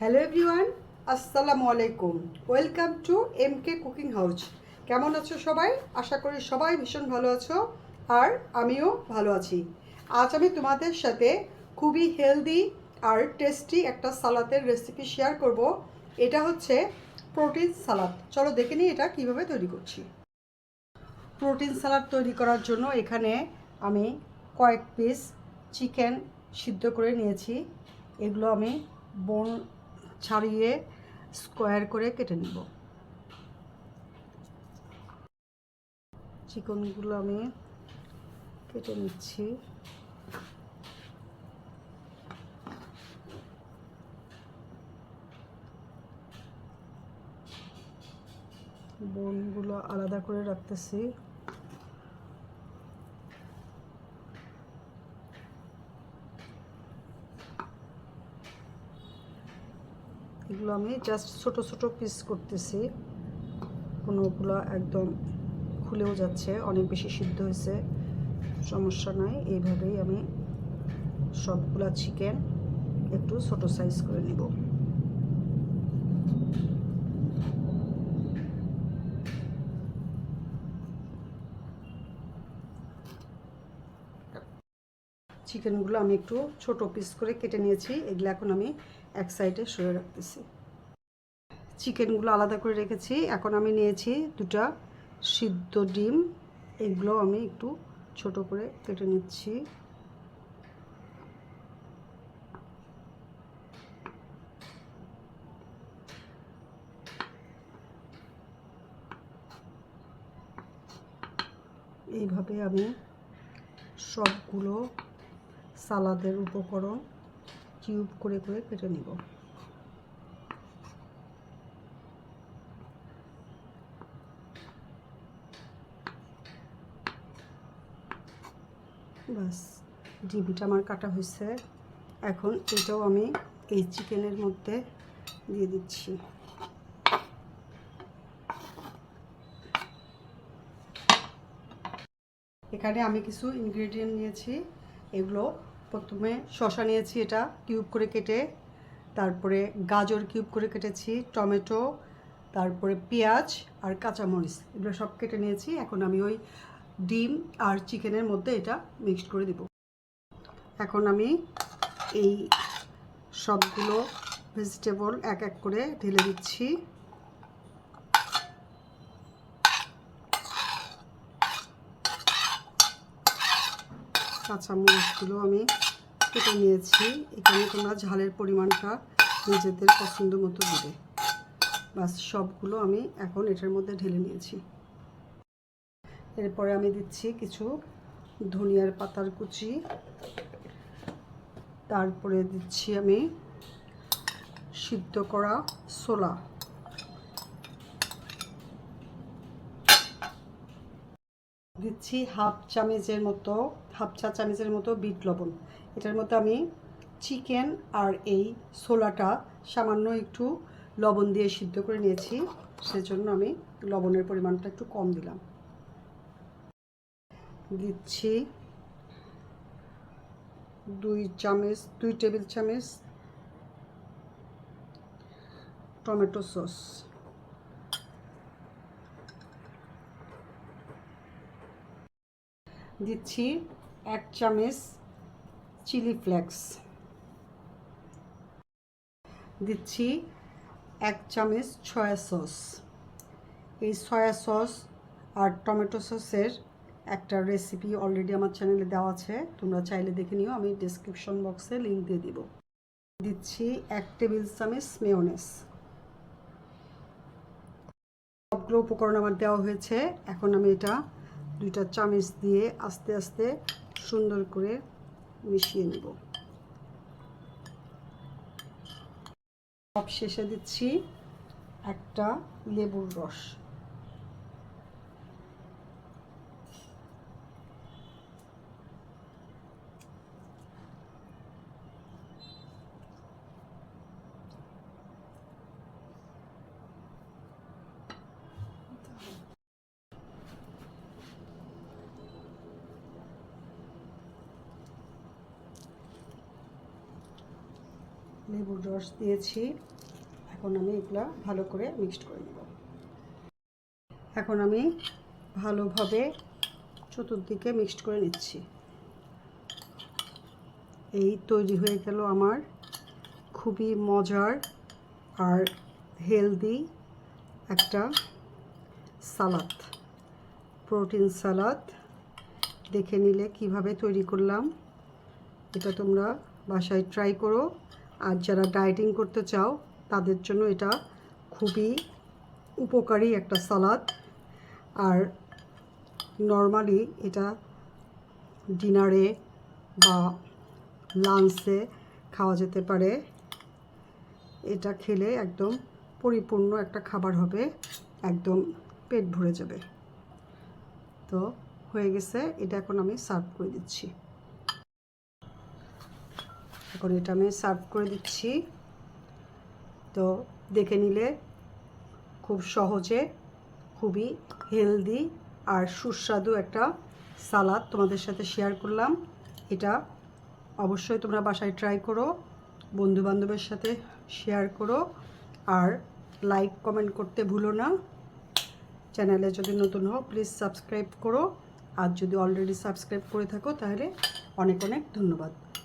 Hello everyone আসসালামু আলাইকুম welcome to M K cooking house কেমন আছো সবাই? আশা করি সবাই ভীষণ ভালো আছো আর আমিও ভালো আছি। আজ আমি তোমাদের সাথে খুবই হেলদি আর টেস্টি একটা সালাদের রেসিপি শেয়ার করব। এটা হচ্ছে প্রোটিন সালাদ চলো দেখে নিই এটা কীভাবে তৈরি করছি। প্রোটিন সালাদ তৈরি করার জন্য এখানে আমি কয়েক পিস চিকেন সিদ্ধ করে নিয়েছি। এগুলো আমি বন ছাড়িয়ে স্কোয়ার করে কেটে নেব। চিকনগুলো আমি কেটে নিচ্ছি। বনগুলো আলাদা করে রাখতেছি। এগুলো আমি জাস্ট ছোট ছোট পিস করতেছি। কোনোগুলো একদম খুলেও যাচ্ছে, অনেক বেশি সিদ্ধ হয়েছে। সমস্যা নাই, এইভাবেই আমি সবগুলা চিকেন একটু ছোট সাইজ করে নিব। চিকেনগুলো আমি একটু ছোট পিস করে কেটে নিয়েছি, এগুলো এখন আমি এক সাইডে সরে রাখতেছি। চিকেনগুলো আলাদা করে রেখেছি। এখন আমি নিয়েছি দুটা সিদ্ধ ডিম। এগুলো আমি একটু ছোট করে কেটে নিচ্ছি। এইভাবে আমি সবগুলো সালাদের উপকরণ কিউব করে করে কেটে নিব। বাস ডিবিটা আমার কাটা হয়েছে। এখন এটাও আমি এই চিকেনের মধ্যে দিয়ে দিচ্ছি। এখানে আমি কিছু ইনগ্রেডিয়েন্ট নিয়েছি, এগুলো প্রথমে শশা নিয়েছি এটা কিউব করে কেটে, তারপরে গাজর কিউব করে কেটেছি, টমেটো, তারপরে পেঁয়াজ আর কাঁচামরিচ। এগুলো সব কেটে নিয়েছি, এখন আমি ওই ডিম আর চিকেনের মধ্যে এটা মিক্সড করে দিব। এখন আমি এই সবগুলো ভেজিটেবল এক এক করে ঢেলে দিচ্ছি। কাঁচামরিচগুলো আমি কেটে নিয়েছি। এখানে তোমরা ঝালের পরিমাণটা নিজেদের পছন্দ মতো দেবে। বাস সবগুলো আমি এখন এটার মধ্যে ঢেলে নিয়েছি। এরপরে আমি দিচ্ছি কিছু ধনিয়ার পাতার কুচি। তারপরে দিচ্ছি আমি সিদ্ধ করা সোলা দিচ্ছি হাফ চামচের মতো, হাফ চা চামচের মতো বিট লবণ। এটার মধ্যে আমি চিকেন আর এই ছোলাটা সামান্য একটু লবণ দিয়ে সিদ্ধ করে নিয়েছি। সেজন্য আমি লবণের পরিমাণটা একটু কম দিলাম। দিচ্ছি দুই চামচ দুই টেবিল চামচ টমেটো সস। দিচ্ছি এক চামচ চিলি ফ্লেক্স। দিচ্ছি এক চামচ সয়া সস। এই সয়া সস আর টমেটো সসের একটা রেসিপি অলরেডি আমার চ্যানেলে দেওয়া আছে, তোমরা চাইলে দেখে নিও, আমি ডিসক্রিপশন বক্সে লিঙ্ক দিয়ে দিব। দিচ্ছি এক টেবিল চামচ মেয়নেস সবগুলো উপকরণ আমার দেওয়া হয়েছে, এখন আমি এটা দুইটা চামচ দিয়ে আস্তে আস্তে সুন্দর করে মিশিয়ে নেব। সব শেষে দিচ্ছি একটা লেবুর রস। লেবুর রস দিয়েছি। এখন আমি এগুলো ভালো করে মিক্সড করে নেব। এখন আমি ভালোভাবে চতুর্দিকে মিক্সড করে নিচ্ছি। এই তৈরি হয়ে গেল আমার খুবই মজার আর হেলদি একটা সালাদ, প্রোটিন সালাদ। দেখে নিলে কীভাবে তৈরি করলাম, এটা তোমরা বাসায় ট্রাই করো। আর যারা ডায়েটিং করতে চাও, তাদের জন্য এটা খুবই উপকারী একটা সালাদ। আর নর্মালি এটা ডিনারে বা লাঞ্চে খাওয়া যেতে পারে। এটা খেলে একদম পরিপূর্ণ একটা খাবার হবে, একদম পেট ভরে যাবে। তো হয়ে গেছে, এটা এখন আমি সার্ভ করে দিচ্ছি। এখন এটা আমি সার্ভ করে দিচ্ছি। তো দেখে নিলে খুব সহজে, খুবই হেলদি আর সুস্বাদু একটা সালাদ তোমাদের সাথে শেয়ার করলাম। এটা অবশ্যই তোমরা বাসায় ট্রাই করো বন্ধু বান্ধবের সাথে শেয়ার করো আর লাইক, কমেন্ট করতে ভুলো না। চ্যানেলে যদি নতুন হও, প্লিজ সাবস্ক্রাইব করো। আর যদি অলরেডি সাবস্ক্রাইব করে থাকো, তাহলে অনেক অনেক ধন্যবাদ।